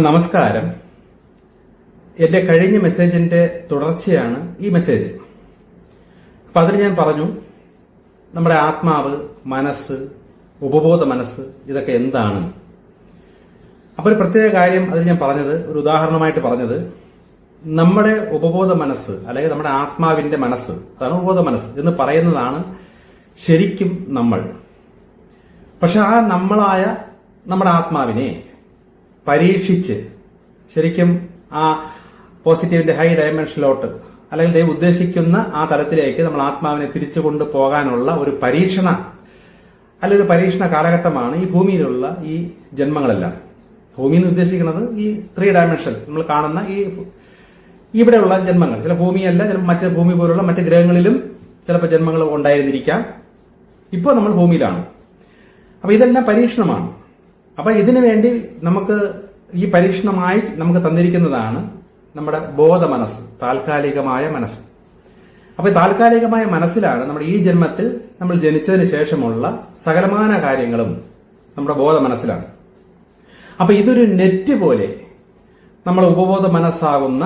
നമസ്കാരം. എന്റെ കഴിഞ്ഞ മെസ്സേജിന്റെ തുടർച്ചയാണ് ഈ മെസ്സേജ്. അപ്പൊ അതിന് ഞാൻ പറഞ്ഞു നമ്മുടെ ആത്മാവ് മനസ്സ് ഉപബോധ മനസ്സ് ഇതൊക്കെ എന്താണ്? അപ്പൊ ഒരു പ്രത്യേക കാര്യം അതിൽ ഞാൻ പറഞ്ഞത് ഒരു ഉദാഹരണമായിട്ട് പറഞ്ഞത് നമ്മുടെ ഉപബോധ മനസ്സ് അല്ലെങ്കിൽ നമ്മുടെ ആത്മാവിന്റെ മനസ്സ് അതാണ് ഉപബോധ മനസ്സ് എന്ന് പറയുന്നതാണ് ശരിക്കും നമ്മൾ. പക്ഷെ ആ നമ്മളായ നമ്മുടെ ആത്മാവിനെ പരീക്ഷിച്ച് ശരിക്കും ആ പോസിറ്റീവിന്റെ ഹൈ ഡയമെൻഷനിലോട്ട് അല്ലെങ്കിൽ ദൈവം ഉദ്ദേശിക്കുന്ന ആ തലത്തിലേക്ക് നമ്മൾ ആത്മാവിനെ തിരിച്ചു കൊണ്ടുപോകാനുള്ള ഒരു പരീക്ഷണ അല്ല ഒരു പരീക്ഷണ കാലഘട്ടമാണ് ഈ ഭൂമിയിലുള്ള ഈ ജന്മങ്ങളെല്ലാം. ഭൂമി എന്ന് ഉദ്ദേശിക്കുന്നത് ഈ ത്രീ ഡയമെൻഷൻ നമ്മൾ കാണുന്ന ഈ ഇവിടെയുള്ള ജന്മങ്ങൾ. ചില ഭൂമിയല്ല ചിലപ്പോൾ മറ്റ് ഭൂമി പോലുള്ള മറ്റ് ഗ്രഹങ്ങളിലും ചിലപ്പോൾ ജന്മങ്ങൾ ഉണ്ടായിരുന്നിരിക്കാം. ഇപ്പോൾ നമ്മൾ ഭൂമിയിലാണ്. അപ്പൊ ഇതെല്ലാം പരീക്ഷണമാണ്. അപ്പൊ ഇതിനു വേണ്ടി നമുക്ക് ഈ പരീക്ഷണമായി നമുക്ക് തന്നിരിക്കുന്നതാണ് നമ്മുടെ ബോധ മനസ്സ് താൽക്കാലികമായ മനസ്സ്. അപ്പൊ താൽക്കാലികമായ മനസ്സിലാണ് നമ്മുടെ ഈ ജന്മത്തിൽ നമ്മൾ ജനിച്ചതിന് ശേഷമുള്ള സകലമാന കാര്യങ്ങളും നമ്മുടെ ബോധ മനസ്സിലാണ് അപ്പൊ ഇതൊരു നെറ്റ് പോലെ നമ്മൾ ഉപബോധ മനസ്സാകുന്ന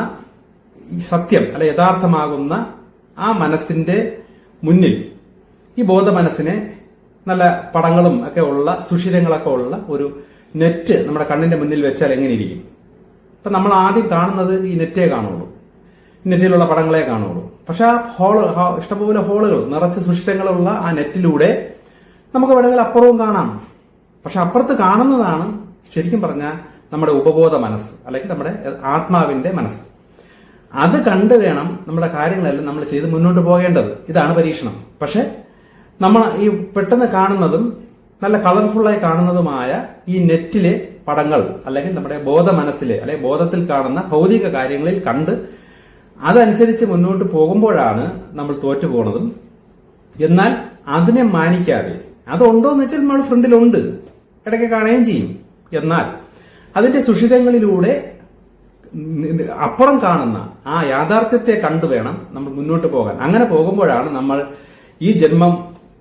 സത്യം അല്ലെ യഥാർത്ഥമാകുന്ന ആ മനസ്സിന്റെ മുന്നിൽ ഈ ബോധ മനസ്സിനെ നല്ല പടങ്ങളും ഒക്കെ ഉള്ള സുഷിരങ്ങളൊക്കെ ഉള്ള ഒരു നെറ്റ് നമ്മുടെ കണ്ണിന്റെ മുന്നിൽ വെച്ചാൽ എങ്ങനെ ഇരിക്കും? ഇപ്പൊ നമ്മൾ ആദ്യം കാണുന്നത് ഈ നെറ്റേ കാണുള്ളൂ. നെറ്റിലുള്ള പടങ്ങളെ കാണുള്ളൂ. പക്ഷെ ആ ഹോൾ ഇഷ്ടംപോലെ ഹോളുകൾ നിറച്ച് സുഷിരങ്ങളുള്ള ആ നെറ്റിലൂടെ നമുക്ക് വേണമെങ്കിൽ അപ്പുറവും കാണാം. പക്ഷെ അപ്പുറത്ത് കാണുന്നതാണ് ശരിക്കും പറഞ്ഞാൽ നമ്മുടെ ഉപബോധ മനസ്സ് അല്ലെങ്കിൽ നമ്മുടെ ആത്മാവിന്റെ മനസ്സ്. അത് കണ്ടു വേണം നമ്മുടെ കാര്യങ്ങളെല്ലാം നമ്മൾ ചെയ്ത് മുന്നോട്ട് പോകേണ്ടത്. ഇതാണ് പരീക്ഷണം. പക്ഷെ നമ്മൾ ഈ പെട്ടെന്ന് കാണുന്നതും നല്ല കളർഫുള്ളായി കാണുന്നതുമായ ഈ നെറ്റിലെ പടങ്ങൾ അല്ലെങ്കിൽ നമ്മുടെ ബോധ മനസ്സിലെ അല്ലെങ്കിൽ ബോധത്തിൽ കാണുന്ന ഭൗതിക കാര്യങ്ങളിൽ കണ്ട് അതനുസരിച്ച് മുന്നോട്ട് പോകുമ്പോഴാണ് നമ്മൾ തോറ്റു പോണതും എന്നാൽ അതിനെ മാനിക്കാതെ അതുണ്ടോ എന്ന് വെച്ചാൽ നമ്മുടെ ഫ്രണ്ടിലുണ്ട് ഇടയ്ക്ക് കാണുകയും ചെയ്യും. എന്നാൽ അതിന്റെ സുഷിരങ്ങളിലൂടെ അപ്പുറം കാണുന്ന ആ യാഥാർത്ഥ്യത്തെ കണ്ടു വേണം നമ്മൾ മുന്നോട്ട് പോകാൻ. അങ്ങനെ പോകുമ്പോഴാണ് നമ്മൾ ഈ ജന്മം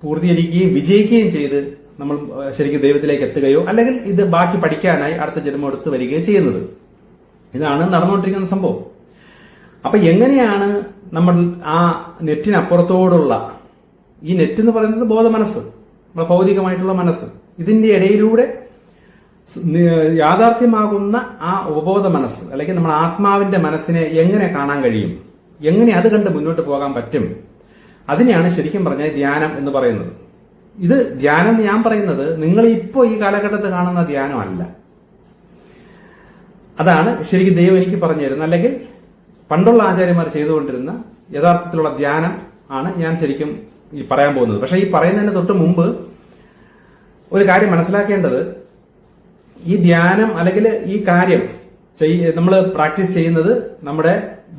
പൂർത്തീകരിക്കുകയും വിജയിക്കുകയും ചെയ്ത് നമ്മൾ ശരിക്കും ദൈവത്തിലേക്ക് എത്തുകയോ അല്ലെങ്കിൽ ഇത് ബാക്കി പഠിക്കാനായി അടുത്ത ജന്മം എടുത്ത് വരികയോ ചെയ്യുന്നത്. ഇതാണ് നടന്നുകൊണ്ടിരിക്കുന്ന സംഭവം. അപ്പൊ എങ്ങനെയാണ് നമ്മൾ ആ നെറ്റിനപ്പുറത്തോടുള്ള ഈ നെറ്റ് എന്ന് പറയുന്നത് ബോധ മനസ്സ് നമ്മുടെ ഭൗതികമായിട്ടുള്ള മനസ്സ് ഇതിന്റെ ഇടയിലൂടെ യാഥാർത്ഥ്യമാകുന്ന ആ ഉപബോധ മനസ്സ് അല്ലെങ്കിൽ നമ്മൾ ആത്മാവിന്റെ മനസ്സിനെ എങ്ങനെ കാണാൻ കഴിയും എങ്ങനെ അത് കണ്ട് മുന്നോട്ട് പോകാൻ പറ്റും അതിനെയാണ് ശരിക്കും പറഞ്ഞാൽ ധ്യാനം എന്ന് പറയുന്നത്. ഇത് ധ്യാനം എന്ന് ഞാൻ പറയുന്നത് നിങ്ങൾ ഇപ്പോൾ ഈ കാലഘട്ടത്തിൽ കാണുന്ന ധ്യാനമല്ല അതാണ് ശരിക്കും ദൈവം എനിക്ക് പറഞ്ഞു തരുന്നത്. അല്ലെങ്കിൽ പണ്ടുള്ള ആചാര്യന്മാർ ചെയ്തുകൊണ്ടിരുന്ന യഥാർത്ഥത്തിലുള്ള ധ്യാനം ആണ് ഞാൻ ശരിക്കും ഈ പറയാൻ പോകുന്നത്. പക്ഷേ ഈ പറയുന്നതിന് തൊട്ട് മുമ്പ് ഒരു കാര്യം മനസ്സിലാക്കേണ്ടത് ഈ ധ്യാനം അല്ലെങ്കിൽ ഈ കാര്യം നമ്മൾ പ്രാക്ടീസ് ചെയ്യുന്നത് നമ്മുടെ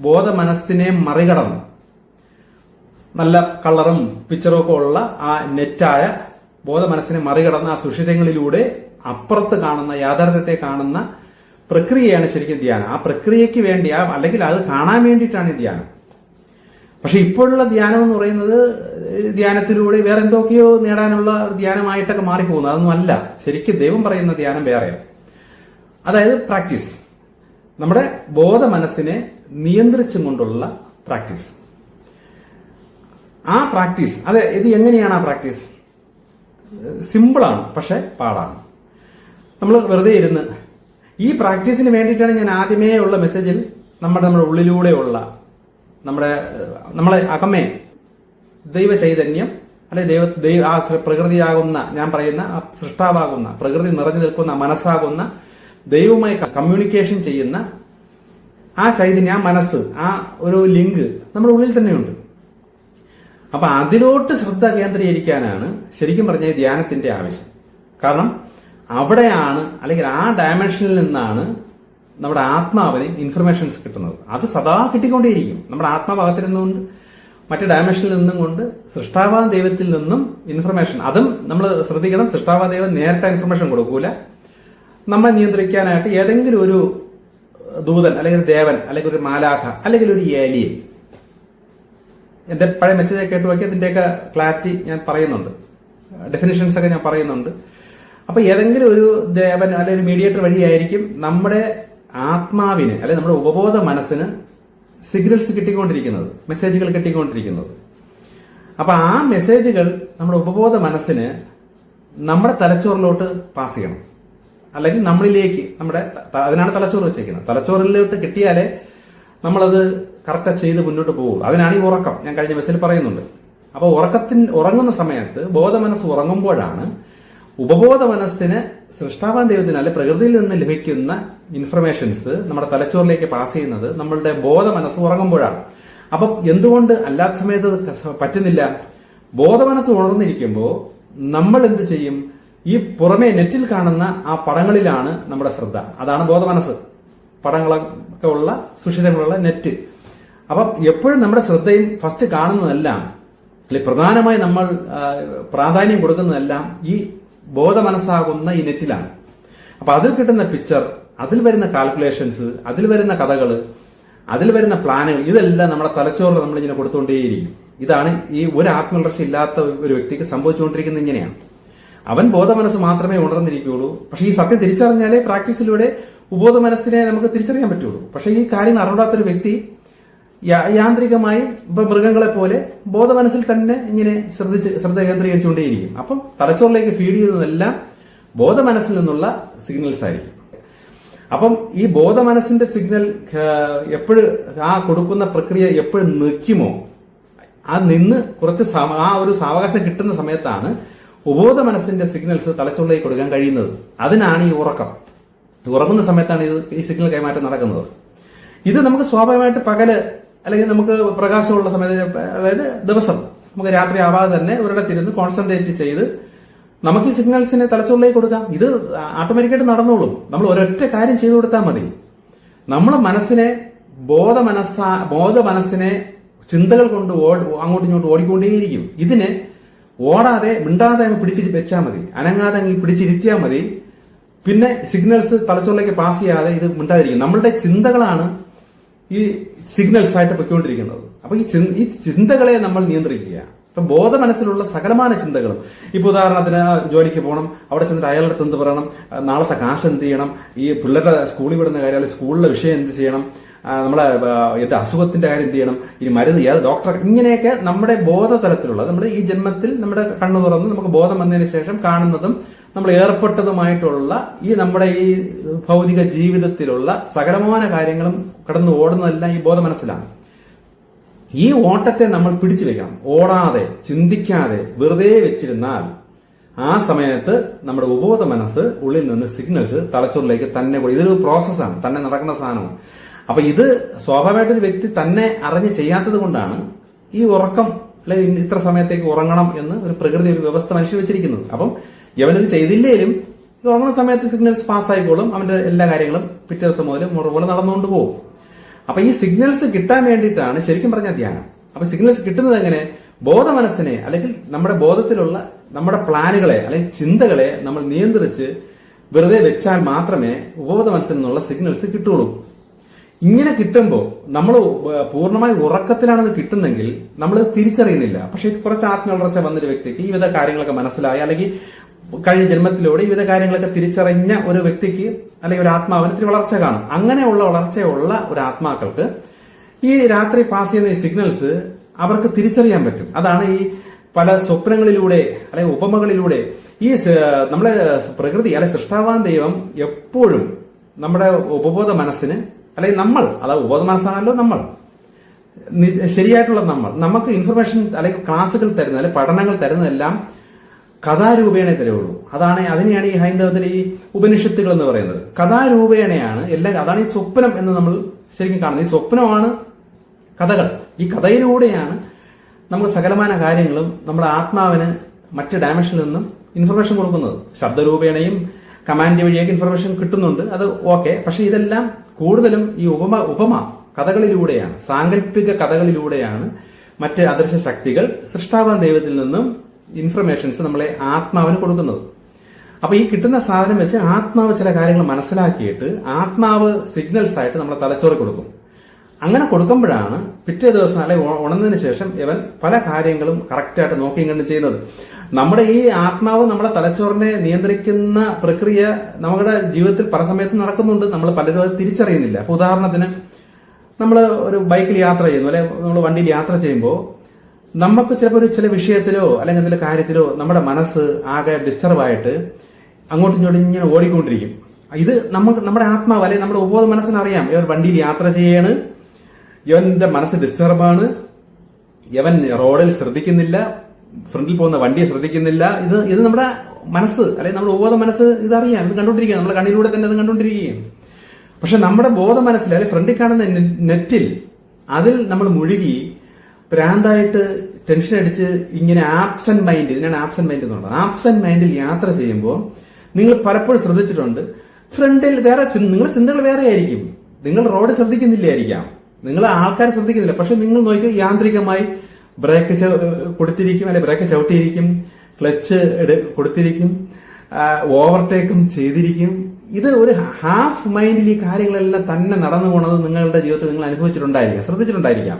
ബോധ മനസ്സിനെ മറികടന്ന് നല്ല കളറും പിക്ചറും ഒക്കെ ഉള്ള ആ നെറ്റായ ബോധ മനസ്സിനെ മറികടന്ന ആ സുഷിരങ്ങളിലൂടെ അപ്പുറത്ത് കാണുന്ന യാഥാർത്ഥ്യത്തെ കാണുന്ന പ്രക്രിയയാണ് ശരിക്കും ധ്യാനം. ആ പ്രക്രിയയ്ക്ക് വേണ്ടി ആ അല്ലെങ്കിൽ അത് കാണാൻ വേണ്ടിയിട്ടാണ് ധ്യാനം. പക്ഷെ ഇപ്പോഴുള്ള ധ്യാനം എന്ന് പറയുന്നത് ധ്യാനത്തിലൂടെ വേറെ എന്തൊക്കെയോ നേടാനുള്ള ധ്യാനമായിട്ടൊക്കെ മാറിപ്പോകുന്നു. അതൊന്നും അല്ല. ശരിക്കും ദൈവം പറയുന്ന ധ്യാനം വേറെയാണ് അതായത് പ്രാക്ടീസ്. നമ്മുടെ ബോധ മനസ്സിനെ നിയന്ത്രിച്ചും കൊണ്ടുള്ള പ്രാക്ടീസ്. ആ പ്രാക്ടീസ് അതെ ഇത് എങ്ങനെയാണ് ആ പ്രാക്ടീസ്? സിമ്പിളാണ് പക്ഷെ പാടാണ്. നമ്മൾ വെറുതെ ഇരുന്ന് ഈ പ്രാക്ടീസിന് വേണ്ടിയിട്ടാണ് ഞാൻ ആദ്യമേ ഉള്ള മെസ്സേജിൽ നമ്മുടെ നമ്മുടെ ഉള്ളിലൂടെയുള്ള നമ്മുടെ നമ്മളെ അകമേ ദൈവ ചൈതന്യം അല്ലെ ദൈവ ദൈവ ആ പ്രകൃതിയാകുന്ന ഞാൻ പറയുന്ന ആ സൃഷ്ടാവാകുന്ന പ്രകൃതി നിറഞ്ഞു നിൽക്കുന്ന മനസ്സാകുന്ന ദൈവവുമായി കമ്മ്യൂണിക്കേഷൻ ചെയ്യുന്ന ആ ചൈതന്യം ആ മനസ്സ് ആ ഒരു ലിങ്ക് നമ്മുടെ ഉള്ളിൽ തന്നെയുണ്ട്. അപ്പൊ അതിലോട്ട് ശ്രദ്ധ കേന്ദ്രീകരിക്കാനാണ് ശരിക്കും പറഞ്ഞ ധ്യാനത്തിന്റെ ആവശ്യം. കാരണം അവിടെയാണ് അല്ലെങ്കിൽ ആ ഡയമെൻഷനിൽ നിന്നാണ് നമ്മുടെ ആത്മാവിന് ഇൻഫർമേഷൻസ് കിട്ടുന്നത്. അത് സദാ കിട്ടിക്കൊണ്ടേയിരിക്കും. നമ്മുടെ ആത്മാഭാഗത്തിൽ നിന്നുകൊണ്ട് മറ്റ് ഡയമെൻഷനിൽ നിന്നും കൊണ്ട് സൃഷ്ടാവാ ദൈവത്തിൽ നിന്നും ഇൻഫർമേഷൻ അതും നമ്മൾ ശ്രദ്ധിക്കണം സൃഷ്ടാവാ ദൈവം നേരിട്ട് ഇൻഫർമേഷൻ കൊടുക്കൂല. നമ്മളെ നിയന്ത്രിക്കാനായിട്ട് ഏതെങ്കിലും ഒരു ദൂതൻ അല്ലെങ്കിൽ ദേവൻ അല്ലെങ്കിൽ ഒരു മാലാഖ അല്ലെങ്കിൽ ഒരു ഏലിയൻ എന്റെ പഴയ മെസ്സേജ് കേട്ട് നോക്കി അതിന്റെയൊക്കെ ക്ലാരിറ്റി ഞാൻ പറയുന്നുണ്ട്. ഡെഫിനിഷൻസ് ഒക്കെ ഞാൻ പറയുന്നുണ്ട്. അപ്പൊ ഏതെങ്കിലും ഒരു ദേവൻ അല്ലെങ്കിൽ ഒരു മീഡിയേറ്റർ വഴിയായിരിക്കും നമ്മുടെ ആത്മാവിന് അല്ലെ നമ്മുടെ ഉപബോധ മനസ്സിന് സിഗ്നൽസ് കിട്ടിക്കൊണ്ടിരിക്കുന്നത് മെസ്സേജുകൾ കിട്ടിക്കൊണ്ടിരിക്കുന്നത്. അപ്പൊ ആ മെസ്സേജുകൾ നമ്മുടെ ഉപബോധ മനസ്സിന് നമ്മുടെ തലച്ചോറിലോട്ട് പാസ് ചെയ്യണം. അല്ലെങ്കിൽ നമ്മളിലേക്ക് നമ്മുടെ അതിനാണ് തലച്ചോറ് വെച്ചേക്കുന്നത്. തലച്ചോറിലോട്ട് കിട്ടിയാലേ നമ്മളത് കറക്റ്റ് ചെയ്ത് മുന്നോട്ട് പോകും. അതിനാണ് ഈ ഉറക്കം. ഞാൻ കഴിഞ്ഞ ബസ്സിൽ പറയുന്നുണ്ട്. അപ്പോൾ ഉറക്കത്തിന് ഉറങ്ങുന്ന സമയത്ത് ബോധമനസ്സ് ഉറങ്ങുമ്പോഴാണ് ഉപബോധ മനസ്സിന് സൃഷ്ടാവാൻ ദൈവത്തിന് അല്ലെ പ്രകൃതിയിൽ നിന്ന് ലഭിക്കുന്ന ഇൻഫർമേഷൻസ് നമ്മുടെ തലച്ചോറിലേക്ക് പാസ് ചെയ്യുന്നത് നമ്മളുടെ ബോധ മനസ്സ് ഉറങ്ങുമ്പോഴാണ്. അപ്പം എന്തുകൊണ്ട് അല്ലാത്ത സമയത്ത് പറ്റുന്നില്ല? ബോധമനസ്സ് ഉണർന്നിരിക്കുമ്പോൾ നമ്മൾ എന്ത് ചെയ്യും? ഈ പുറമേ നെറ്റിൽ കാണുന്ന ആ പടങ്ങളിലാണ് നമ്മുടെ ശ്രദ്ധ. അതാണ് ബോധമനസ്സ് പടങ്ങളൊക്കെ ഉള്ള സുഷിരങ്ങളുള്ള നെറ്റ്. അപ്പം എപ്പോഴും നമ്മുടെ ശ്രദ്ധയും ഫസ്റ്റ് കാണുന്നതെല്ലാം അല്ലെ പ്രധാനമായി നമ്മൾ പ്രാധാന്യം കൊടുക്കുന്നതെല്ലാം ഈ ബോധമനസ്സാകുന്ന ഈ നെറ്റിലാണ്. അപ്പൊ അതിൽ കിട്ടുന്ന പിക്ചർ അതിൽ വരുന്ന കാൽക്കുലേഷൻസ് അതിൽ വരുന്ന കഥകൾ അതിൽ വരുന്ന പ്ലാനുകൾ ഇതെല്ലാം നമ്മുടെ തലച്ചോറിൽ നമ്മൾ ഇങ്ങനെ കൊടുത്തുകൊണ്ടേയിരിക്കും ഇതാണ് ഈ ഒരു ആത്മവളർച്ച ഇല്ലാത്ത ഒരു വ്യക്തിക്ക് സംഭവിച്ചുകൊണ്ടിരിക്കുന്നത് ഇങ്ങനെയാണ്. അവൻ ബോധമനസ്സ് മാത്രമേ ഉണർന്നിരിക്കുകയുള്ളൂ. പക്ഷേ ഈ സത്യം തിരിച്ചറിഞ്ഞാലേ പ്രാക്ടീസിലൂടെ ഉപബോധ മനസ്സിനെ നമുക്ക് തിരിച്ചറിയാൻ പറ്റുള്ളൂ. പക്ഷേ ഈ കാര്യങ്ങൾ അറിവിടാത്തൊരു വ്യക്തി യാന്ത്രികമായും ഇപ്പൊ മൃഗങ്ങളെ പോലെ ബോധമനസ്സിൽ തന്നെ ഇങ്ങനെ ശ്രദ്ധിച്ച് ശ്രദ്ധ കേന്ദ്രീകരിച്ചുകൊണ്ടേയിരിക്കും. അപ്പം തലച്ചോറിലേക്ക് ഫീഡ് ചെയ്യുന്നതെല്ലാം ബോധമനസ്സിൽ നിന്നുള്ള സിഗ്നൽസ് ആയിരിക്കും. അപ്പം ഈ ബോധമനസ്സിന്റെ സിഗ്നൽ എപ്പോഴും ആ കൊടുക്കുന്ന പ്രക്രിയ എപ്പോഴും നിൽക്കുമോ ആ നിന്ന് കുറച്ച് ആ ഒരു സാവകാശം കിട്ടുന്ന സമയത്താണ് ഉപബോധ മനസ്സിന്റെ സിഗ്നൽസ് തലച്ചോറിലേക്ക് കൊടുക്കാൻ കഴിയുന്നത്. അതിനാണ് ഈ ഉറക്കം. ഉറങ്ങുന്ന സമയത്താണ് ഇത് ഈ സിഗ്നൽ കൈമാറ്റം നടക്കുന്നത്. ഇത് നമുക്ക് സ്വാഭാവികമായിട്ട് പകൽ അല്ലെങ്കിൽ നമുക്ക് പ്രകാശമുള്ള സമയത്ത് അതായത് ദിവസം നമുക്ക് രാത്രി ആവാതെ തന്നെ ഒരിടത്തിരുന്ന് കോൺസെൻട്രേറ്റ് ചെയ്ത് നമുക്ക് ഈ സിഗ്നൽസിനെ തലച്ചോറിലേക്ക് കൊടുക്കാം. ഇത് ഓട്ടോമാറ്റിക്കായിട്ട് നടന്നോളും. നമ്മൾ ഒരൊറ്റ കാര്യം ചെയ്തു കൊടുത്താൽ മതി. നമ്മളെ മനസ്സിനെ ബോധ മനസ്സാ ബോധ മനസ്സിനെ ചിന്തകൾ കൊണ്ട് അങ്ങോട്ടും ഇങ്ങോട്ടും ഓടിക്കൊണ്ടേയിരിക്കും. ഇതിനെ ഓടാതെ മിണ്ടാതെ അങ്ങ് പിടിച്ചിട്ട് വെച്ചാൽ മതി. അനങ്ങാതെ അങ്ങ് പിടിച്ചിരുത്തിയാൽ മതി. പിന്നെ സിഗ്നൽസ് തലച്ചോറിലേക്ക് പാസ് ചെയ്യാതെ ഇത് മിണ്ടാതിരിക്കും. നമ്മളുടെ ചിന്തകളാണ് ഈ സിഗ്നൽസ് ആയിട്ട് പൊയ്ക്കൊണ്ടിരിക്കുന്നത്. അപ്പൊ ഈ ഈ ചിന്തകളെ നമ്മൾ നിയന്ത്രിക്കുക. അപ്പൊ ബോധ മനസ്സിലുള്ള സകലമാന ചിന്തകളും. ഇപ്പൊ ഉദാഹരണത്തിന് ജോലിക്ക് പോകണം അവിടെ ചെന്നിട്ട് അയാളുടെ അടുത്ത് എന്ത് പറയണം? നാളത്തെ കാശ് എന്ത് ചെയ്യണം? ഈ പിള്ളേരുടെ സ്കൂളിൽ വിടുന്ന കാര്യം സ്കൂളിലെ വിഷയം എന്ത് ചെയ്യണം? നമ്മളെ എന്ത് അസുഖത്തിന്റെ കാര്യം എന്ത് ചെയ്യണം? ഇനി മരുന്ന് ഏത് ഡോക്ടർ ഇങ്ങനെയൊക്കെ നമ്മുടെ ബോധതലത്തിലുള്ള നമ്മുടെ ഈ ജന്മത്തിൽ നമ്മുടെ കണ്ണു തുറന്ന് നമുക്ക് ബോധം വന്നതിന് ശേഷം കാണുന്നതും നമ്മൾ ഏർപ്പെട്ടതുമായിട്ടുള്ള ഈ നമ്മുടെ ഈ ഭൗതിക ജീവിതത്തിലുള്ള സകലമാന കാര്യങ്ങളും കടന്നു ഓടുന്നതെല്ലാം ഈ ബോധ മനസ്സിലാണ്. ഈ ഓട്ടത്തെ നമ്മൾ പിടിച്ചു വെക്കണം. ഓടാതെ ചിന്തിക്കാതെ വെറുതെ വെച്ചിരുന്നാൽ ആ സമയത്ത് നമ്മുടെ ഉപബോധ മനസ്സ് ഉള്ളിൽ നിന്ന് സിഗ്നൽസ് തലച്ചോറിലേക്ക് തന്നെ. ഇതൊരു പ്രോസസ്സാണ് തന്നെ നടക്കുന്ന സാധനമാണ്. അപ്പൊ ഇത് സ്വാഭാവികമായിട്ട് ഒരു വ്യക്തി തന്നെ അറിഞ്ഞ് ചെയ്യാത്തത് കൊണ്ടാണ് ഈ ഉറക്കം അല്ലെങ്കിൽ ഇത്ര സമയത്തേക്ക് ഉറങ്ങണം എന്ന് ഒരു പ്രകൃതി ഒരു വ്യവസ്ഥ മനുഷ്യർ വെച്ചിരിക്കുന്നത്. അപ്പം യവനത് ചെയ്തില്ലേലും ഉറങ്ങുന്ന സമയത്ത് സിഗ്നൽസ് പാസ്സായിക്കോളും അവന്റെ എല്ലാ കാര്യങ്ങളും പിറ്റേ ദിവസം മുതൽ മുറ നടന്നുകൊണ്ട് പോകും. അപ്പൊ ഈ സിഗ്നൽസ് കിട്ടാൻ വേണ്ടിയിട്ടാണ് ശരിക്കും പറഞ്ഞ ധ്യാനം. അപ്പൊ സിഗ്നൽസ് കിട്ടുന്നത് എങ്ങനെ? ബോധ മനസ്സിനെ അല്ലെങ്കിൽ നമ്മുടെ ബോധത്തിലുള്ള നമ്മുടെ പ്ലാനുകളെ അല്ലെങ്കിൽ ചിന്തകളെ നമ്മൾ നിയന്ത്രിച്ച് വെറുതെ വെച്ചാൽ മാത്രമേ ഉപബോധ മനസ്സിൽ നിന്നുള്ള സിഗ്നൽസ് കിട്ടുള്ളൂ ഇങ്ങനെ കിട്ടുമ്പോൾ നമ്മൾ പൂർണമായി ഉറക്കത്തിലാണത് കിട്ടുന്നെങ്കിൽ നമ്മൾ തിരിച്ചറിയുന്നില്ല. പക്ഷെ കുറച്ച് ആത്മവളർച്ച വന്നൊരു വ്യക്തിക്ക് ഈ വിധ കാര്യങ്ങളൊക്കെ മനസ്സിലായി. അല്ലെങ്കിൽ കഴിഞ്ഞ ജന്മത്തിലൂടെ ഈ വിധ കാര്യങ്ങളൊക്കെ തിരിച്ചറിഞ്ഞ ഒരു വ്യക്തിക്ക് അല്ലെങ്കിൽ ഒരു ആത്മാവിന് ഇത്തിരി വളർച്ച കാണും. അങ്ങനെയുള്ള വളർച്ചയുള്ള ഒരു ആത്മാക്കൾക്ക് ഈ രാത്രി പാസ് ചെയ്യുന്ന ഈ സിഗ്നൽസ് അവർക്ക് തിരിച്ചറിയാൻ പറ്റും. അതാണ് ഈ പല സ്വപ്നങ്ങളിലൂടെ അല്ലെങ്കിൽ ഉപമകളിലൂടെ ഈ നമ്മളെ പ്രകൃതി അല്ലെ സൃഷ്ടാവാൻ ദൈവം എപ്പോഴും നമ്മുടെ ഉപബോധ മനസ്സിന് അല്ലെങ്കിൽ നമ്മൾ അതായത് ഉപബോധ മനസ്സാണല്ലോ നമ്മൾ ശരിയായിട്ടുള്ള നമ്മൾ. നമുക്ക് ഇൻഫർമേഷൻ അല്ലെങ്കിൽ ക്ലാസ്സുകൾ തരുന്ന അല്ലെങ്കിൽ പഠനങ്ങൾ തരുന്നതെല്ലാം കഥാരൂപേണേ തരുള്ളൂ. അതാണ് അതിനെയാണ് ഈ ഹൈന്ദവത്തിലെ ഈ ഉപനിഷത്തുകൾ എന്ന് പറയുന്നത്. കഥാരൂപേണയാണ് എല്ലാ അതാണ് ഈ സ്വപ്നം എന്ന് നമ്മൾ ശരിക്കും കാണുന്നത്. ഈ സ്വപ്നമാണ് കഥകൾ. ഈ കഥയിലൂടെയാണ് നമ്മൾ സകലമാന കാര്യങ്ങളും നമ്മുടെ ആത്മാവിന് മറ്റ് ഡയമെൻഷനിൽ നിന്നും ഇൻഫർമേഷൻ കൊടുക്കുന്നത്. ശബ്ദരൂപേണയും കമാൻഡ് വഴിയൊക്കെ ഇൻഫർമേഷൻ കിട്ടുന്നുണ്ട് അത് ഓക്കെ പക്ഷെ ഇതെല്ലാം കൂടുതലും ഈ ഉപമ ഉപമ കഥകളിലൂടെയാണ് സാങ്കല്പിക കഥകളിലൂടെയാണ് മറ്റ് അദൃശ്യ ശക്തികൾ സൃഷ്ടാവാൻ ദൈവത്തിൽ നിന്നും ഇൻഫർമേഷൻസ് നമ്മളെ ആത്മാവിന് കൊടുക്കുന്നത്. അപ്പൊ ഈ കിട്ടുന്ന സാധനം വെച്ച് ആത്മാവ് ചില കാര്യങ്ങൾ മനസ്സിലാക്കിയിട്ട് ആത്മാവ് സിഗ്നൽസ് ആയിട്ട് നമ്മളെ തലച്ചോറ് കൊടുക്കും. അങ്ങനെ കൊടുക്കുമ്പോഴാണ് പിറ്റേ ദിവസം അല്ലെങ്കിൽ ഉണർന്നതിന് ശേഷം ഇവൻ പല കാര്യങ്ങളും കറക്റ്റായിട്ട് നോക്കിയും കണ്ട് ചെയ്യുന്നത്. നമ്മുടെ ഈ ആത്മാവ് നമ്മുടെ തലച്ചോറിനെ നിയന്ത്രിക്കുന്ന പ്രക്രിയ നമ്മുടെ ജീവിതത്തിൽ പല സമയത്തും നടക്കുന്നുണ്ട്. നമ്മൾ പലരും അത് തിരിച്ചറിയുന്നില്ല. അപ്പോൾ ഉദാഹരണത്തിന് നമ്മൾ ഒരു ബൈക്കിൽ യാത്ര ചെയ്യുന്നു അല്ലെ? നമ്മൾ വണ്ടിയിൽ യാത്ര ചെയ്യുമ്പോൾ നമുക്ക് ചിലപ്പോൾ ഒരു ചില വിഷയത്തിലോ അല്ലെങ്കിൽ എന്തെങ്കിലും കാര്യത്തിലോ നമ്മുടെ മനസ്സ് ആകെ ഡിസ്റ്റർബായിട്ട് അങ്ങോട്ടും ഇങ്ങോട്ടും ഇങ്ങനെ ഓടിക്കൊണ്ടിരിക്കും. ഇത് നമുക്ക് നമ്മുടെ ആത്മാവ് അല്ലെങ്കിൽ നമ്മുടെ ഉപബോധ മനസ്സിനറിയാം ഇവർ വണ്ടിയിൽ യാത്ര ചെയ്യാണ്. ഇവന്റെ മനസ്സ് ഡിസ്റ്റർബാണ് ഇവൻ റോഡിൽ ശ്രദ്ധിക്കുന്നില്ല. ഫ്രണ്ടിൽ പോകുന്ന വണ്ടിയെ ശ്രദ്ധിക്കുന്നില്ല. ഇത് ഇത് നമ്മുടെ മനസ്സ് അല്ലെങ്കിൽ നമ്മുടെ ഉപബോധ മനസ്സ് ഇതറിയാം ഇത് കണ്ടുകൊണ്ടിരിക്കുക നമ്മുടെ കണ്ണിലൂടെ തന്നെ അത് കണ്ടുകൊണ്ടിരിക്കുകയും. പക്ഷെ നമ്മുടെ ബോധ മനസ്സിൽ അല്ലെങ്കിൽ ഫ്രണ്ടിൽ കാണുന്ന നെറ്റിൽ അതിൽ നമ്മൾ മുഴുകി പ്രാന്തായിട്ട് ടെൻഷൻ അടിച്ച് ഇങ്ങനെ ആബ്സെന്റ് മൈൻഡ് ഇതിനാണ് ആബ്സെന്റ് മൈൻഡ് എന്ന് പറയുന്നത് ആബ്സെന്റ് മൈൻഡിൽ യാത്ര ചെയ്യുമ്പോൾ നിങ്ങൾ പലപ്പോഴും ശ്രദ്ധിച്ചിട്ടുണ്ട് ഫ്രണ്ടിൽ വേറെ നിങ്ങൾ ചിന്തകൾ വേറെ ആയിരിക്കും. നിങ്ങൾ റോഡ് ശ്രദ്ധിക്കുന്നില്ലായിരിക്കാം. നിങ്ങൾ ആൾക്കാർ ശ്രദ്ധിക്കുന്നില്ല. പക്ഷെ നിങ്ങൾ നോക്കി യാന്ത്രികമായി ബ്രേക്ക് കൊടുത്തിരിക്കും അല്ലെ ബ്രേക്ക് ചവിട്ടിയിരിക്കും ക്ലച്ച് കൊടുത്തിരിക്കും ഓവർടേക്കും ചെയ്തിരിക്കും. ഇത് ഒരു ഹാഫ് മൈൻഡിൽ ഈ കാര്യങ്ങളെല്ലാം തന്നെ നടന്നു പോണത് നിങ്ങളുടെ ജീവിതത്തിൽ നിങ്ങൾ അനുഭവിച്ചിട്ടുണ്ടായിരിക്കാം ശ്രദ്ധിച്ചിട്ടുണ്ടായിരിക്കാം.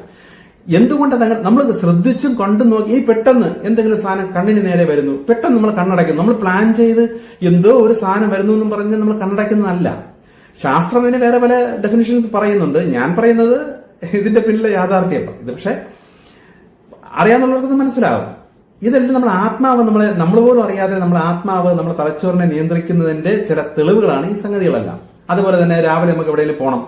എന്തുകൊണ്ടാണ് നമ്മൾ ശ്രദ്ധിച്ചും കണ്ടും നോക്കി ഈ പെട്ടെന്ന് എന്തെങ്കിലും സാധനം കണ്ണിന് നേരെ വരുന്നു. പെട്ടെന്ന് നമ്മൾ കണ്ണടയ്ക്കും. നമ്മൾ പ്ലാൻ ചെയ്ത് എന്തോ ഒരു സാധനം വരുന്നു എന്ന് പറഞ്ഞ് നമ്മൾ കണ്ണടയ്ക്കുന്നതല്ല. ശാസ്ത്രം ഇതിന് വേറെ പല ഡെഫിനിഷൻസ് പറയുന്നുണ്ട്. ഞാൻ പറയുന്നത് ഇതിന്റെ പിന്നിലെ യാഥാർത്ഥ്യം. ഇത് പക്ഷേ അറിയാന്നുള്ളവർക്ക് മനസ്സിലാവും. ഇതെല്ലാം നമ്മൾ ആത്മാവ് നമ്മളെ നമ്മൾ പോലും അറിയാതെ നമ്മൾ ആത്മാവ് നമ്മൾ തലച്ചോറിനെ നിയന്ത്രിക്കുന്നതിന്റെ ചില തെളിവുകളാണ് ഈ സംഗതികളെല്ലാം. അതുപോലെ തന്നെ രാവിലെ നമുക്ക് എവിടെയെങ്കിലും പോകണം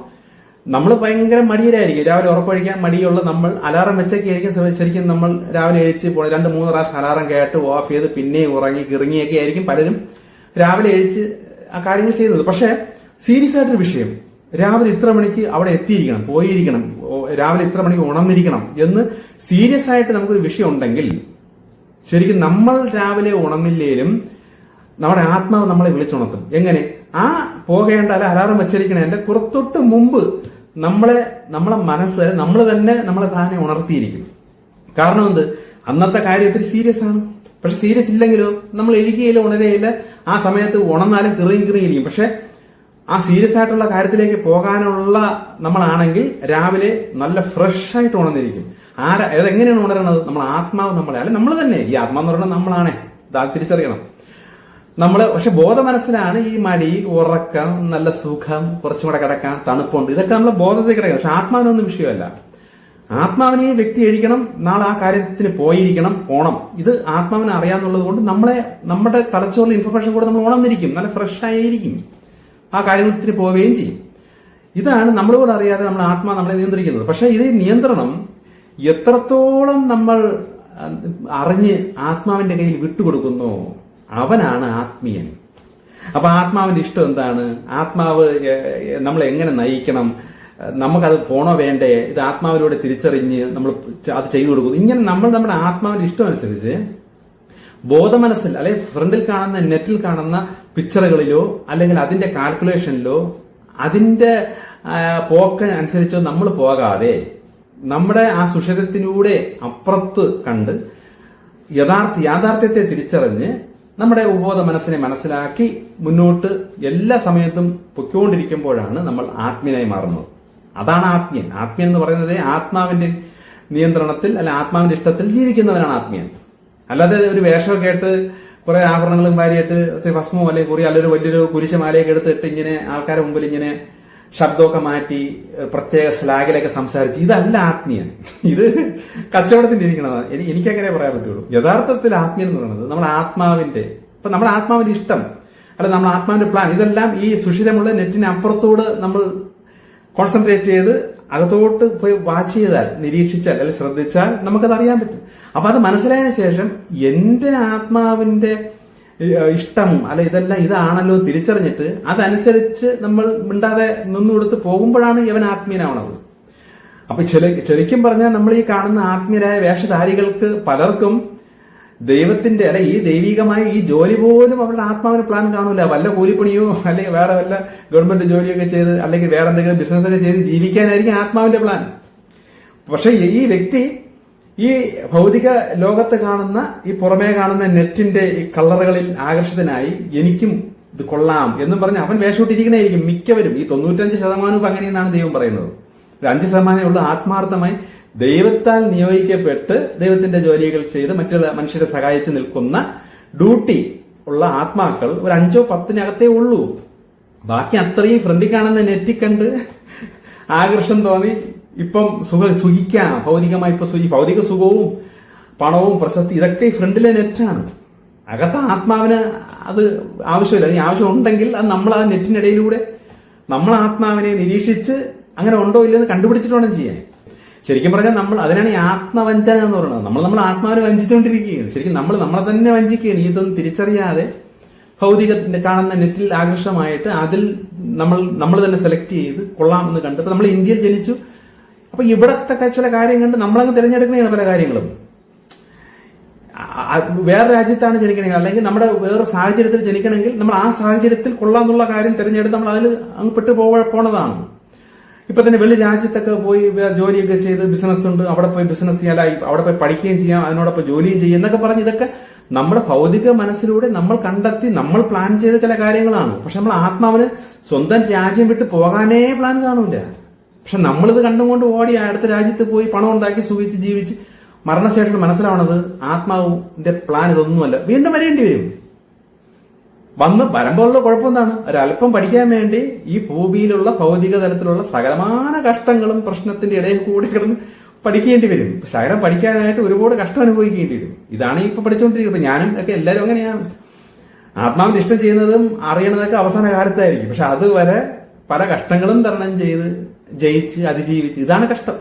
നമ്മൾ ഭയങ്കര മടിയരായിരിക്കും രാവിലെ ഉറപ്പഴിക്കാൻ മടിയുള്ള നമ്മൾ അലാറം വെച്ചൊക്കെ ആയിരിക്കും ശരിക്കും നമ്മൾ രാവിലെ എഴിച്ച് പോകണം രണ്ട് മൂന്ന് പ്രാവശ്യം അലാറം കേട്ട് ഓഫ് ചെയ്ത് പിന്നെയും ഉറങ്ങി കിറങ്ങിയൊക്കെ ആയിരിക്കും പലരും രാവിലെ എഴിച്ച് ആ കാര്യങ്ങൾ ചെയ്യുന്നത്. പക്ഷേ സീരിയസ് ആയിട്ടൊരു വിഷയം. രാവിലെ ഇത്ര മണിക്ക് അവിടെ എത്തിയിരിക്കണം പോയിരിക്കണം. രാവിലെ ഇത്ര മണിക്ക് ഉണർന്നിരിക്കണം എന്ന് സീരിയസ് ആയിട്ട് നമുക്കൊരു വിഷയം ഉണ്ടെങ്കിൽ ശരിക്കും നമ്മൾ രാവിലെ ഉണർന്നില്ലേലും നമ്മുടെ ആത്മാവ് നമ്മളെ വിളിച്ചുണർത്തും. എങ്ങനെ? ആ പോകേണ്ട അല്ല അലാറം വെച്ചിരിക്കണതിന്റെ കുറത്തൊട്ട് മുമ്പ് നമ്മളെ നമ്മളെ മനസ്സ് നമ്മൾ തന്നെ നമ്മളെ താനെ ഉണർത്തിയിരിക്കും. കാരണം എന്ത്? അന്നത്തെ കാര്യം കാര്യത്തിൽ സീരിയസ് ആണ്. പക്ഷെ സീരിയസ് ഇല്ലെങ്കിലോ? നമ്മൾ എഴുകിയില്ല ഉണരയില്ല ആ സമയത്ത് ഉണർന്നാലും കിറിയും കിറിയിരിക്കും പക്ഷെ ആ സീരിയസ് ആയിട്ടുള്ള കാര്യത്തിലേക്ക് പോകാനുള്ള നമ്മളാണെങ്കിൽ രാവിലെ നല്ല ഫ്രഷ് ആയിട്ട് ഉണർന്നിരിക്കും. ആരാ അതെങ്ങനെയാണ് ഉണരണത് നമ്മൾ ആത്മാവ് നമ്മളെ അല്ലെ നമ്മൾ തന്നെ. ഈ ആത്മാവ് എന്ന് പറയുന്നത് നമ്മളാണേ. തിരിച്ചറിയണം. നമ്മൾ പക്ഷെ ബോധ മനസ്സിലാണ് ഈ മടി ഉറക്കം നല്ല സുഖം കുറച്ചും കൂടെ കിടക്കാം തണുപ്പുണ്ട്. ഇതൊക്കെ നമ്മൾ ബോധത്തിൽ കിടക്കണം. പക്ഷെ ആത്മാവിനൊന്നും വിഷയമല്ല. ആത്മാവിനെ ഈ വ്യക്തി എഴിക്കണം നാളെ ആ കാര്യത്തിന് പോയിരിക്കണം ഓണം. ഇത് ആത്മാവിനെ അറിയാന്നുള്ളത് കൊണ്ട് നമ്മളെ നമ്മുടെ തലച്ചോറിൽ ഇൻഫർമേഷൻ കൂടെ നമ്മൾ ഉണർന്നിരിക്കും. നല്ല ഫ്രഷ് ആയിരിക്കും. ആ കാര്യത്തിന് പോവുകയും ചെയ്യും. ഇതാണ് നമ്മൾ പോലും അറിയാതെ നമ്മൾ ആത്മാ നമ്മളെ നിയന്ത്രിക്കുന്നത്. പക്ഷെ ഇത് നിയന്ത്രണം എത്രത്തോളം നമ്മൾ അറിഞ്ഞ് ആത്മാവിന്റെ കയ്യിൽ വിട്ടുകൊടുക്കുന്നു അവനാണ് ആത്മീയൻ. അപ്പൊ ആത്മാവിന്റെ ഇഷ്ടം എന്താണ്? ആത്മാവ് എ- എങ്ങനെ നയിക്കണം? നമുക്കത് പോണോ വേണ്ടേ? ഇത് ആത്മാവിലൂടെ തിരിച്ചറിഞ്ഞ് നമ്മൾ അത് ചെയ്തു കൊടുക്കുന്നു. ഇങ്ങനെ നമ്മൾ നമ്മുടെ ആത്മാവിന്റെ ഇഷ്ടം അനുസരിച്ച് ബോധമനസ്സിൽ അല്ലെ ഫ്രണ്ടിൽ കാണുന്ന നെറ്റിൽ കാണുന്ന പിക്ചറുകളിലോ അല്ലെങ്കിൽ അതിന്റെ കാൽക്കുലേഷനിലോ അതിന്റെ പോക്ക് അനുസരിച്ചോ നമ്മൾ പോകാതെ നമ്മുടെ ആ സുഷരത്തിലൂടെ അപ്പുറത്ത് കണ്ട് യഥാർത്ഥ യാഥാർത്ഥ്യത്തെ തിരിച്ചറിഞ്ഞ് നമ്മുടെ ഉപബോധ മനസ്സിനെ മനസ്സിലാക്കി മുന്നോട്ട് എല്ലാ സമയത്തും പൊയ്ക്കൊണ്ടിരിക്കുമ്പോഴാണ് നമ്മൾ ആത്മീയനായി മാറുന്നത്. അതാണ് ആത്മീയൻ. ആത്മീയൻ എന്ന് പറയുന്നത് ആത്മാവിന്റെ നിയന്ത്രണത്തിൽ അല്ല ആത്മാവിന്റെ ഇഷ്ടത്തിൽ ജീവിക്കുന്നവനാണ് ആത്മീയൻ. അല്ലാതെ ഒരു വേഷം ആയിട്ട് കുറെ ആഭരണങ്ങളും വാരിയിട്ട് ഒത്തിരി ഭസ്മോ അല്ലെങ്കിൽ കുറി അല്ലൊരു വലിയൊരു കുരിശമാലയൊക്കെ എടുത്തിട്ട് ഇങ്ങനെ ആൾക്കാരുടെ മുമ്പിൽ ഇങ്ങനെ ശബ്ദമൊക്കെ മാറ്റി പ്രത്യേക സ്ലാഗിലൊക്കെ സംസാരിച്ച്. ഇതല്ല ആത്മീയൻ ഇത് കച്ചവടത്തിന്റെ ഇരിക്കണതാണ് എനി- എനിക്കങ്ങനെ പറയാൻ പറ്റുള്ളൂ. യഥാർത്ഥത്തിൽ ആത്മീയൻ എന്ന് പറയുന്നത് നമ്മുടെ ആത്മാവിന്റെ ഇപ്പൊ നമ്മുടെ ആത്മാവിന്റെ ഇഷ്ടം അല്ല നമ്മുടെ ആത്മാവിന്റെ പ്ലാൻ ഇതെല്ലാം ഈ സുഷിരമുള്ള നെറ്റിന് അപ്പുറത്തോട് നമ്മൾ കോൺസെൻട്രേറ്റ് ചെയ്ത് അകത്തോട്ട് പോയി വാച്ച് ചെയ്താൽ നിരീക്ഷിച്ചാൽ അല്ലെങ്കിൽ ശ്രദ്ധിച്ചാൽ നമുക്കത് അറിയാൻ പറ്റും. അപ്പൊ അത് മനസ്സിലായതിനു ശേഷം എന്റെ ആത്മാവിന്റെ ഇഷ്ടം അല്ല ഇതെല്ലാം ഇതാണല്ലോ തിരിച്ചറിഞ്ഞിട്ട് അതനുസരിച്ച് നമ്മൾ മിണ്ടാതെ നിന്നുകൊടുത്ത് പോകുമ്പോഴാണ് ഇവൻ ആത്മീയനാവണത്. അപ്പൊ ശരിക്കും പറഞ്ഞാൽ നമ്മൾ ഈ കാണുന്ന ആത്മീയരായ വേഷധാരികൾക്ക് പലർക്കും ദൈവത്തിന്റെ അല്ലെ ഈ ദൈവികമായ ഈ ജോലി പോലും അവരുടെ ആത്മാവിന് പ്ലാൻ കാണൂല. വല്ല കൂലിപ്പണിയോ അല്ലെങ്കിൽ വേറെ വല്ല ഗവൺമെന്റ് ജോലിയൊക്കെ ചെയ്ത് അല്ലെങ്കിൽ വേറെ എന്തെങ്കിലും ബിസിനസ് ഒക്കെ ചെയ്ത് ജീവിക്കാനായിരിക്കും ആത്മാവിന്റെ പ്ലാൻ പക്ഷേ ഈ വ്യക്തി ഈ ഭൗതിക ലോകത്ത് കാണുന്ന ഈ പുറമേ കാണുന്ന നെറ്റിന്റെ ഈ കളറുകളിൽ ആകർഷിതനായി എനിക്കും ഇത് കൊള്ളാം എന്നും പറഞ്ഞ് അവൻ വേഷമിട്ടിരിക്കണേയിരിക്കും മിക്കവരും. ഈ തൊണ്ണൂറ്റഞ്ച് ശതമാനവും അങ്ങനെയെന്നാണ് ദൈവം പറയുന്നത്. ഒരു അഞ്ച് ശതമാനമേ ഉള്ളൂ ആത്മാർത്ഥമായി ദൈവത്താൽ നിയോഗിക്കപ്പെട്ട് ദൈവത്തിന്റെ ജോലികൾ ചെയ്ത് മറ്റുള്ള മനുഷ്യരെ സഹായിച്ച് നിൽക്കുന്ന ഡ്യൂട്ടി ഉള്ള ആത്മാക്കൾ ഒരു അഞ്ചോ പത്തിനകത്തേ ഉള്ളൂ. ബാക്കി അത്രയും ഫ്രണ്ടിൽ കാണുന്ന നെറ്റി കണ്ട് ആകർഷം തോന്നി. ഇപ്പം സുഖ സുഖിക്കാം. ഭൗതികമായി ഇപ്പൊ സുഖി ഭൗതിക സുഖവും പണവും പ്രശസ്തി ഇതൊക്കെ ഈ ഫ്രണ്ടിലെ നെറ്റാണ്. അകത്ത ആത്മാവിന് അത് ആവശ്യമില്ല. അതിന് ആവശ്യം ഉണ്ടെങ്കിൽ അത് നമ്മൾ ആ നെറ്റിനിടയിലൂടെ നമ്മൾ ആത്മാവിനെ നിരീക്ഷിച്ച് അങ്ങനെ ഉണ്ടോ ഇല്ലെന്ന് കണ്ടുപിടിച്ചിട്ട് വേണം ചെയ്യാൻ. ശരിക്കും പറഞ്ഞാൽ നമ്മൾ അതിനാണ് ഈ ആത്മവഞ്ചന എന്ന് പറയുന്നത്. നമ്മൾ നമ്മൾ ആത്മാവിനെ വഞ്ചിച്ചുകൊണ്ടിരിക്കുകയാണ്. ശരിക്കും നമ്മൾ നമ്മളെ തന്നെ വഞ്ചിക്കുകയാണ്. ഇതൊന്നും തിരിച്ചറിയാതെ ഭൗതികത്തിന്റെ കാണുന്ന നെറ്റിൽ ആകർഷമായിട്ട് അതിൽ നമ്മൾ നമ്മൾ തന്നെ സെലക്ട് ചെയ്ത് കൊള്ളാമെന്ന് കണ്ട് ഇപ്പൊ നമ്മൾ ഇന്ത്യയിൽ ജനിച്ചു. അപ്പൊ ഇവിടത്തെ ചില കാര്യം കണ്ട് നമ്മളങ്ങ് തിരഞ്ഞെടുക്കുന്നതാണ് പല കാര്യങ്ങളും. വേറെ രാജ്യത്താണ് ജനിക്കണമെങ്കിൽ അല്ലെങ്കിൽ നമ്മുടെ വേറെ സാഹചര്യത്തിൽ ജനിക്കണമെങ്കിൽ നമ്മൾ ആ സാഹചര്യത്തിൽ കൊള്ളാന്നുള്ള കാര്യം തിരഞ്ഞെടുത്ത് നമ്മൾ അതിൽ അങ്ങ് പെട്ടു പോവ പോണതാണ്. ഇപ്പൊ തന്നെ വെളി രാജ്യത്തൊക്കെ പോയി ജോലിയൊക്കെ ചെയ്ത് ബിസിനസ് ഉണ്ട്. അവിടെ പോയി ബിസിനസ് ചെയ്യാൻ അവിടെ പോയി പഠിക്കുകയും ചെയ്യാം. അതിനോടൊപ്പം ജോലിയും ചെയ്യാം എന്നൊക്കെ പറഞ്ഞ് ഇതൊക്കെ നമ്മുടെ ഭൗതിക മനസ്സിലൂടെ നമ്മൾ കണ്ടെത്തി നമ്മൾ പ്ലാൻ ചെയ്ത ചില കാര്യങ്ങളാണ്. പക്ഷെ നമ്മൾ ആത്മാവിന് സ്വന്തം രാജ്യം വിട്ട് പോകാനേ പ്ലാൻ കാണൂല. പക്ഷെ നമ്മളിത് കണ്ടുകൊണ്ട് ഓടി അടുത്ത രാജ്യത്ത് പോയി പണം ഉണ്ടാക്കി സുഖിച്ച് ജീവിച്ച് മരണശേഷം മനസ്സിലാവണത് ആത്മാവിന്റെ പ്ലാൻ ഇതൊന്നുമല്ല. വീണ്ടും വരേണ്ടി വരും. വന്ന് വരുമ്പോഴുള്ള കുഴപ്പം എന്താണ് ഒരല്പം പഠിക്കാൻ വേണ്ടി ഈ ഭൂമിയിലുള്ള ഭൗതിക തലത്തിലുള്ള സകലമാന കഷ്ടങ്ങളും പ്രശ്നത്തിന്റെ ഇടയിൽ കൂടി കിടന്ന് പഠിക്കേണ്ടി വരും. ശകലം പഠിക്കാനായിട്ട് ഒരുപാട് കഷ്ടം അനുഭവിക്കേണ്ടി വരും. ഇതാണ് ഇപ്പൊ പഠിച്ചുകൊണ്ടിരിക്കുന്നത്. ഞാനും ഒക്കെ എല്ലാവരും അങ്ങനെയാണ്. ആത്മാവിന് ഇഷ്ടം ചെയ്യുന്നതും അറിയണതൊക്കെ അവസാന കാലത്തായിരിക്കും. പക്ഷെ അതുവരെ പല കഷ്ടങ്ങളും തരണം ചെയ്ത് ജയിച്ച് അതിജീവിച്ച് ഇതാണ് കഷ്ടം.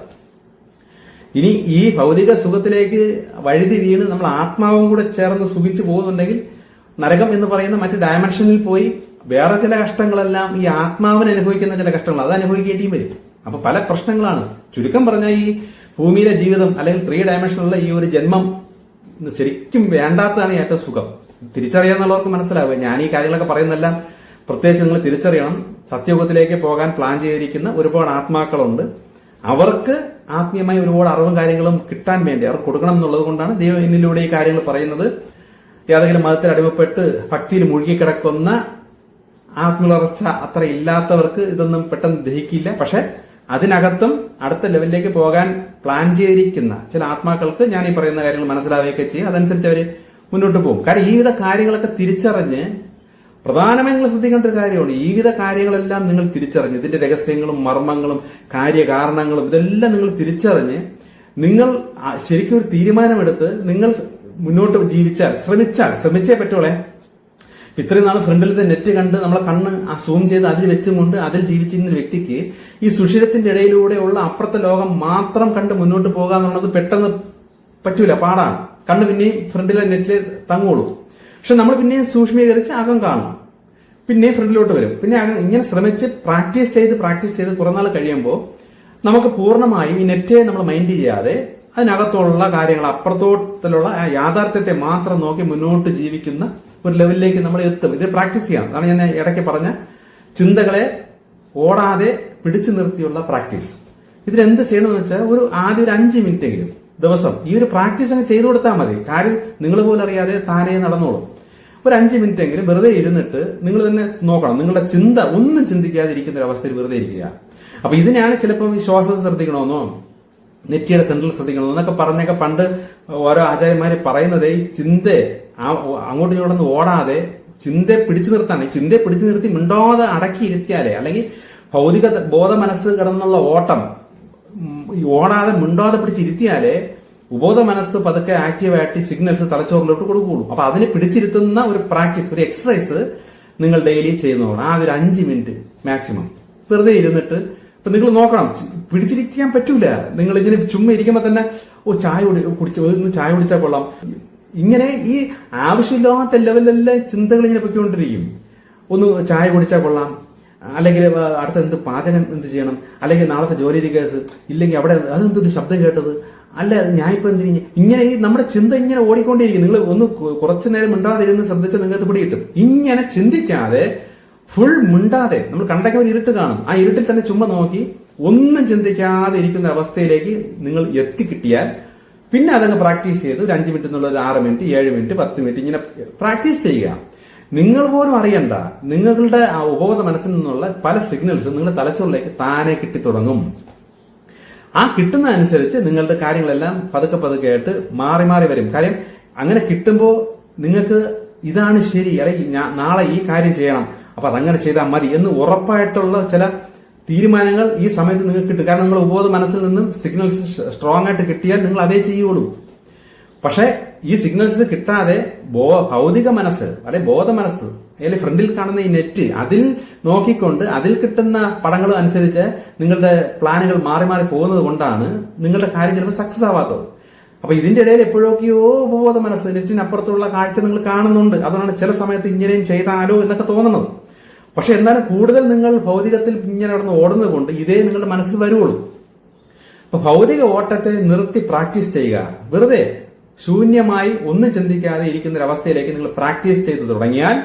ഇനി ഈ ഭൗതിക സുഖത്തിലേക്ക് വഴുതി വീണ് നമ്മൾ ആത്മാവും കൂടെ ചേർന്ന് സുഖിച്ചു പോകുന്നുണ്ടെങ്കിൽ നരകം എന്ന് പറയുന്ന മറ്റു ഡയമെൻഷനിൽ പോയി വേറെ ചില കഷ്ടങ്ങളെല്ലാം ഈ ആത്മാവിന് അനുഭവിക്കുന്ന ചില കഷ്ടങ്ങൾ അത് അനുഭവിക്കേണ്ടിയും വരും. അപ്പൊ പല പ്രശ്നങ്ങളാണ്. ചുരുക്കം പറഞ്ഞാൽ ഈ ഭൂമിയിലെ ജീവിതം അല്ലെങ്കിൽ ത്രീ ഡയമെൻഷനിലുള്ള ഈ ഒരു ജന്മം ശരിക്കും വേണ്ടാത്തതാണ് ഏറ്റവും സുഖം. തിരിച്ചറിയാന്നുള്ളവർക്ക് മനസ്സിലാവുക. ഞാൻ ഈ കാര്യങ്ങളൊക്കെ പറയുന്നതെല്ലാം പ്രത്യേകിച്ച് നിങ്ങൾ തിരിച്ചറിയണം. സത്യയുഗത്തിലേക്ക് പോകാൻ പ്ലാൻ ചെയ്തിരിക്കുന്ന ഒരുപാട് ആത്മാക്കളുണ്ട്. അവർക്ക് ആത്മീയമായി ഒരുപാട് അറിവും കാര്യങ്ങളും കിട്ടാൻ വേണ്ടി അവർ കൊടുക്കണം എന്നുള്ളത് കൊണ്ടാണ് ദൈവം എന്നിലൂടെ ഈ കാര്യങ്ങൾ പറയുന്നത്. ഏതെങ്കിലും മതത്തിൽ അടിമപ്പെട്ട് ഭക്തിയിൽ മുഴുകിക്കിടക്കുന്ന ആത്മവളർച്ച അത്ര ഇല്ലാത്തവർക്ക് ഇതൊന്നും പെട്ടെന്ന് ദഹിക്കില്ല. പക്ഷെ അതിനകത്തും അടുത്ത ലെവലിലേക്ക് പോകാൻ പ്ലാൻ ചെയ്തിരിക്കുന്ന ചില ആത്മാക്കൾക്ക് ഞാൻ ഈ പറയുന്ന കാര്യങ്ങൾ മനസ്സിലാവുകയൊക്കെ ചെയ്യും. അതനുസരിച്ച് അവർ മുന്നോട്ട് പോകും. കാരണം ഈ വിധ കാര്യങ്ങളൊക്കെ തിരിച്ചറിഞ്ഞ് പ്രധാനമായി നിങ്ങൾ ശ്രദ്ധിക്കേണ്ട ഒരു കാര്യമാണ്. ഈ വിധ കാര്യങ്ങളെല്ലാം നിങ്ങൾ തിരിച്ചറിഞ്ഞ് ഇതിന്റെ രഹസ്യങ്ങളും മർമ്മങ്ങളും കാര്യകാരണങ്ങളും ഇതെല്ലാം നിങ്ങൾ തിരിച്ചറിഞ്ഞ് നിങ്ങൾ ശരിക്കും ഒരു തീരുമാനമെടുത്ത് നിങ്ങൾ മുന്നോട്ട് ജീവിച്ചാൽ ശ്രമിച്ചാൽ ശ്രമിച്ചേ പറ്റോളെ ഇപ്പൊ ഇത്രയും നാൾ ഫ്രണ്ടിലത്തെ നെറ്റ് കണ്ട് നമ്മളെ കണ്ണ് ആ സൂം ചെയ്ത് അതിൽ വെച്ചും കൊണ്ട് അതിൽ ജീവിച്ചിരുന്ന വ്യക്തിക്ക് ഈ സുഷിരത്തിന്റെ ഇടയിലൂടെയുള്ള അപ്പുറത്തെ ലോകം മാത്രം കണ്ട് മുന്നോട്ട് പോകാന്നുള്ളത് പെട്ടെന്ന് പറ്റൂല പാടാണ്. കണ്ണ് പിന്നെയും ഫ്രണ്ടിലെ നെറ്റിൽ തങ്ങുള്ളൂ. പക്ഷെ നമ്മൾ പിന്നെയും സൂക്ഷ്മീകരിച്ച് അകം കാണും. പിന്നെയും ഫ്രണ്ടിലോട്ട് വരും. പിന്നെ ഇങ്ങനെ ശ്രമിച്ച് പ്രാക്ടീസ് ചെയ്ത് പ്രാക്ടീസ് ചെയ്ത് കുറേ നാൾ കഴിയുമ്പോൾ നമുക്ക് പൂർണമായും ഈ നെറ്റേ നമ്മൾ മൈൻഡ് ചെയ്യാതെ അതിനകത്തുള്ള കാര്യങ്ങൾ അപ്പുറത്തോട്ടിലുള്ള യാഥാർത്ഥ്യത്തെ മാത്രം നോക്കി മുന്നോട്ട് ജീവിക്കുന്ന ഒരു ലെവലിലേക്ക് നമ്മൾ എത്തും. ഇത് പ്രാക്ടീസ് ചെയ്യണം. അതാണ് ഞാൻ ഇടയ്ക്ക് പറഞ്ഞ ചിന്തകളെ ഓടാതെ പിടിച്ചു നിർത്തിയുള്ള പ്രാക്ടീസ് ഇതിലെന്ത് ചെയ്യണമെന്ന് വെച്ചാൽ ഒരു ആദ്യം ഒരു അഞ്ച് മിനിറ്റ് എങ്കിലും ദിവസം ഈ ഒരു പ്രാക്ടീസ് അങ്ങ് ചെയ്തു കൊടുത്താൽ മതി. കാര്യം നിങ്ങൾ പോലും അറിയാതെ താനേ നടന്നോളും. ഒരു അഞ്ച് മിനിറ്റ് എങ്കിലും വെറുതെ ഇരുന്നിട്ട് നിങ്ങൾ തന്നെ നോക്കണം. നിങ്ങളുടെ ചിന്ത ഒന്നും ചിന്തിക്കാതെ ഇരിക്കുന്ന ഒരു അവസ്ഥയിൽ വെറുതെ ഇരിക്കുക. അപ്പൊ ഇതിനാണ് ചിലപ്പോൾ വിശ്വാസത്തെ ശ്രദ്ധിക്കണമെന്നോ നെറ്റിയുടെ സെൻട്രൽ ശ്രദ്ധിക്കണം എന്നൊക്കെ പറഞ്ഞൊക്കെ പണ്ട് ഓരോ ആചാര്യന്മാര് പറയുന്നത് ഈ ചിന്ത അങ്ങോട്ടും ഇങ്ങോട്ടൊന്നും ഓടാതെ ചിന്തയെ പിടിച്ചു നിർത്താൻ ഈ ചിന്തയെ പിടിച്ചു നിർത്തി മിണ്ടാതെ അടക്കി ഇരുത്തിയാലേ അല്ലെങ്കിൽ ഭൗതിക ബോധ മനസ്സ് കിടന്നുള്ള ഓട്ടം ഓടാതെ മിണ്ടാതെ പിടിച്ചിരുത്തിയാലേ ഉപോധ മനസ്സ് പതുക്കെ ആക്റ്റീവായിട്ട് സിഗ്നൽസ് തലച്ചോറിലോട്ട് കൊടുക്കുകയുള്ളൂ. അപ്പൊ അതിനെ പിടിച്ചിരുത്തുന്ന ഒരു പ്രാക്ടീസ് ഒരു എക്സസൈസ് നിങ്ങൾ ഡെയിലി ചെയ്യുന്നതാണ്. ആ ഒരു അഞ്ച് മിനിറ്റ് മാക്സിമം വെറുതെ ഇരുന്നിട്ട് ഇപ്പൊ നിങ്ങൾ നോക്കണം. പിടിച്ചിരിക്കാൻ പറ്റൂല. നിങ്ങൾ ഇങ്ങനെ ചുമ്മാ ഇരിക്കുമ്പോ തന്നെ ഓ ചായ കുടി കുടിച്ച് ഒന്ന് ചായ കുടിച്ചാൽ കൊള്ളാം. ഇങ്ങനെ ഈ ആവശ്യമില്ലാത്ത ലെവലിലെല്ലാം ചിന്തകൾ ഇങ്ങനെ പൊയ്ക്കൊണ്ടിരിക്കും. ഒന്ന് ചായ കുടിച്ചാൽ കൊള്ളാം. അല്ലെങ്കിൽ അടുത്ത എന്ത് പാചകം എന്ത് ചെയ്യണം? അല്ലെങ്കിൽ നാളത്തെ ജോലി കേസ് ഇല്ലെങ്കിൽ അവിടെ അതെന്തൊരു ശബ്ദം കേട്ടത്? അല്ല ഇപ്പൊ എന്ത്? ഇങ്ങനെ ഈ നമ്മുടെ ചിന്ത ഇങ്ങനെ ഓടിക്കൊണ്ടിരിക്കും. നിങ്ങൾ ഒന്ന് കുറച്ചു നേരം മിണ്ടാതിരുന്ന് ശ്രദ്ധിച്ചാൽ നിങ്ങൾക്ക് പിടി കിട്ടും ഇങ്ങനെ ചിന്തിക്കാതെ ഫുൾ മിണ്ടാതെ നമ്മൾ കണ്ടൊക്കെ ഒരു ഇരുട്ട് കാണും. ആ ഇരുട്ടിൽ തന്നെ ചുമ്മാ നോക്കി ഒന്നും ചിന്തിക്കാതെ ഇരിക്കുന്ന അവസ്ഥയിലേക്ക് നിങ്ങൾ എത്തിക്കിട്ടിയാൽ പിന്നെ അതങ്ങ് പ്രാക്ടീസ് ചെയ്ത് ഒരു അഞ്ച് മിനിറ്റ് എന്നുള്ള ഒരു ആറ് മിനിറ്റ് ഏഴ് മിനിറ്റ് പത്ത് മിനിറ്റ് ഇങ്ങനെ പ്രാക്ടീസ് ചെയ്യുക. നിങ്ങൾ പോലും അറിയണ്ട. നിങ്ങളുടെ ആ ഉപബോധ മനസ്സിൽ നിന്നുള്ള പല സിഗ്നൽസും നിങ്ങളുടെ തലച്ചോറിലേക്ക് താനെ കിട്ടി തുടങ്ങും. ആ കിട്ടുന്ന അനുസരിച്ച് നിങ്ങളുടെ കാര്യങ്ങളെല്ലാം പതുക്കെ പതുക്കെ ആയിട്ട് മാറി മാറി വരും. കാര്യം അങ്ങനെ കിട്ടുമ്പോൾ നിങ്ങൾക്ക് ഇതാണ് ശരി. അല്ലെങ്കിൽ നാളെ ഈ കാര്യം ചെയ്യണം. അപ്പൊ അതങ്ങനെ ചെയ്താൽ മതി എന്ന് ഉറപ്പായിട്ടുള്ള ചില തീരുമാനങ്ങൾ ഈ സമയത്ത് നിങ്ങൾക്ക് കിട്ടും. കാരണം നിങ്ങൾ ഉപബോധ മനസ്സിൽ നിന്നും സിഗ്നൽസ് സ്ട്രോങ് ആയിട്ട് കിട്ടിയാൽ നിങ്ങൾ അതേ ചെയ്യുള്ളൂ. പക്ഷേ ഈ സിഗ്നൽസ് കിട്ടാതെ ബോ ഭൗതിക മനസ്സ് അല്ലെ ബോധ മനസ്സ് അല്ലെങ്കിൽ ഫ്രണ്ടിൽ കാണുന്ന ഈ നെറ്റ് അതിൽ നോക്കിക്കൊണ്ട് അതിൽ കിട്ടുന്ന പടങ്ങൾ അനുസരിച്ച് നിങ്ങളുടെ പ്ലാനുകൾ മാറി മാറി പോകുന്നത് കൊണ്ടാണ് നിങ്ങളുടെ കാര്യം ചിലപ്പോൾ സക്സസ് ആവാത്തത്. അപ്പൊ ഇതിന്റെ ഇടയിൽ എപ്പോഴൊക്കെയോ ഉപബോധ മനസ്സ് നെറ്റിനപ്പുറത്തുള്ള കാഴ്ച നിങ്ങൾ കാണുന്നുണ്ട്. അതുകൊണ്ടാണ് ചില സമയത്ത് ഇങ്ങനെയും ചെയ്താലോ എന്നൊക്കെ തോന്നുന്നത്. പക്ഷെ എന്നാലും കൂടുതൽ നിങ്ങൾ ഭൗതികത്തിൽ ഇങ്ങനെ നടന്ന് ഓടുന്നത് കൊണ്ട് ഇതേ നിങ്ങളുടെ മനസ്സിൽ വരുവുള്ളൂ. അപ്പൊ ഭൗതിക ഓട്ടത്തെ നിർത്തി പ്രാക്ടീസ് ചെയ്യുക. വെറുതെ ശൂന്യമായി ഒന്നും ചിന്തിക്കാതെ ഇരിക്കുന്ന ഒരവസ്ഥയിലേക്ക് നിങ്ങൾ പ്രാക്ടീസ് ചെയ്തു തുടങ്ങിയാൽ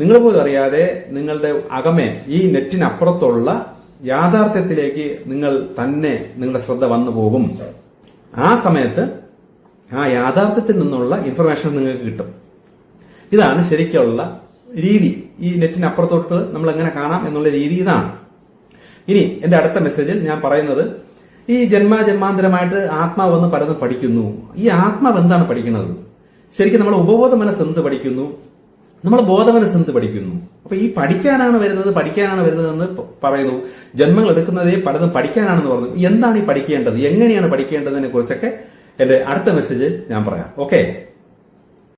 നിങ്ങൾ പോലും അറിയാതെ നിങ്ങളുടെ അകമേ ഈ നെറ്റിനപ്പുറത്തുള്ള യാഥാർത്ഥ്യത്തിലേക്ക് നിങ്ങൾ തന്നെ നിങ്ങളുടെ ശ്രദ്ധ വന്നു പോകും. ആ സമയത്ത് ആ യാഥാർത്ഥ്യത്തിൽ നിന്നുള്ള ഇൻഫർമേഷൻ നിങ്ങൾക്ക് കിട്ടും. ഇതാണ് ശരിക്കുള്ള രീതി. ഈ നെറ്റിനപ്പുറത്തോട്ട് നമ്മൾ എങ്ങനെ കാണാം എന്നുള്ള രീതി ഇതാണ്. ഇനി എന്റെ അടുത്ത മെസ്സേജിൽ ഞാൻ പറയുന്നത് ഈ ജന്മാജന്മാന്തരമായിട്ട് ആത്മാവെന്ന് ആത്മാവ് വന്ന് പലതും പഠിക്കുന്നു. ഈ ആത്മാവ് എന്താണ് പഠിക്കുന്നത്? ശരിക്കും നമ്മൾ ഉപബോധ മനസ്സ് എന്ത് പഠിക്കുന്നു? നമ്മൾ ബോധമനസ്സ് എന്ത് പഠിക്കുന്നു. അപ്പൊ ഈ പഠിക്കാനാണ് വരുന്നത് പഠിക്കാനാണ് വരുന്നത് എന്ന് പറയുന്നു. ജന്മങ്ങൾ എടുക്കുന്നതേ പലതും പഠിക്കാനാണെന്ന് പറഞ്ഞു. എന്താണ് ഈ പഠിക്കേണ്ടത്? എങ്ങനെയാണ് പഠിക്കേണ്ടതിനെ കുറിച്ചൊക്കെ എന്റെ അടുത്ത മെസ്സേജ് ഞാൻ പറയാം. ഓക്കെ